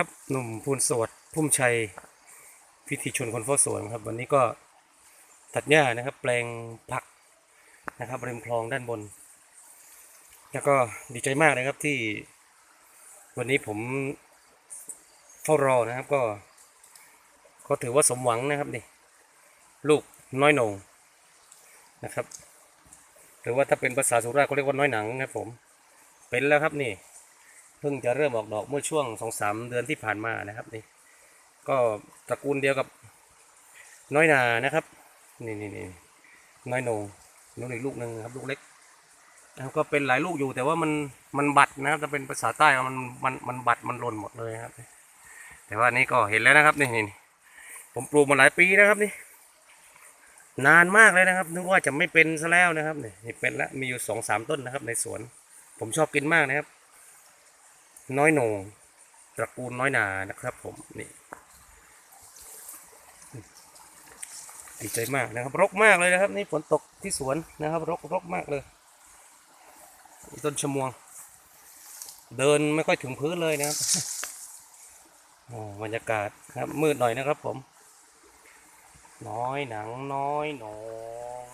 ครับหนุ่มพูนสวัสดิ์พุ่มชัยพิธีชนคนเฝ้าสวนครับ วันนี้ก็ตัดหญ้านะครับ แปลงผักนะครับริมคลองด้านบน แล้วก็ดีใจมากนะครับที่วันนี้ผมเฝ้ารอนะครับก็ ก็ถือว่าสมหวังนะครับนี่ลูกน้อยหนงนะครับ หรือว่าถ้าเป็นภาษาสุราษฎร์เขาเรียกว่าน้อยหนังนะครับผมเป็นแล้วครับนี่ เพิ่งจะเริ่มออกดอกเมื่อช่วงสองสามเดือนที่ผ่านมานะครับนี่ก็ตระกูลเดียวกับน้อยนานะครับนี่นี่นี่น้อยโหนงนู้นอีกลูกหนึ่งครับลูกเล็กแล้วก็เป็นหลายลูกอยู่แต่ว่ามันมันบัดนะครับถ้าเป็นภาษาใต้มันมันมันบัดมันหล่นหมดเลยครับ แต่ว่านี่ก็เห็นแล้วนะครับนี่นี่ผมปลูกมาหลายปีนะครับนี่ นานมากเลยนะครับ นึกว่าจะไม่เป็นซะแล้วนะครับนี่เป็นแล้วมีอยู่สองสามต้นนะครับ ในสวน ผมชอบกินมากนะครับ น้อยหนงตระกูลน้อยนานะครับ ผมนี่ดีใจมากนะครับ รกมากเลยนะครับ นี่ฝนตกที่สวนนะครับ รกรกมากเลยต้นชะมวง เดินไม่ค่อยถึงพื้นเลยนะครับโอ้บรรยากาศครับ มืดหน่อยนะครับผม น้อยหนังน้อยหนอง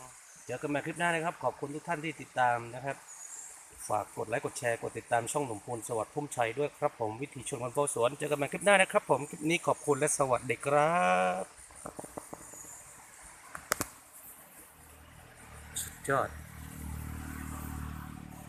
เจอกันใหม่คลิปหน้านะครับ ขอบคุณทุกท่านที่ติดตามนะครับ ฝากกดไลค์กดแชร์กดติดตามช่องหนุ่มพูนสวัสดิ์พุ่มชัยด้วยครับผมวิธีชนวันโพสวนเจอกันใหม่คลิปหน้านะครับผมคลิปนี้ขอบคุณและสวัสดีครับสุดยอด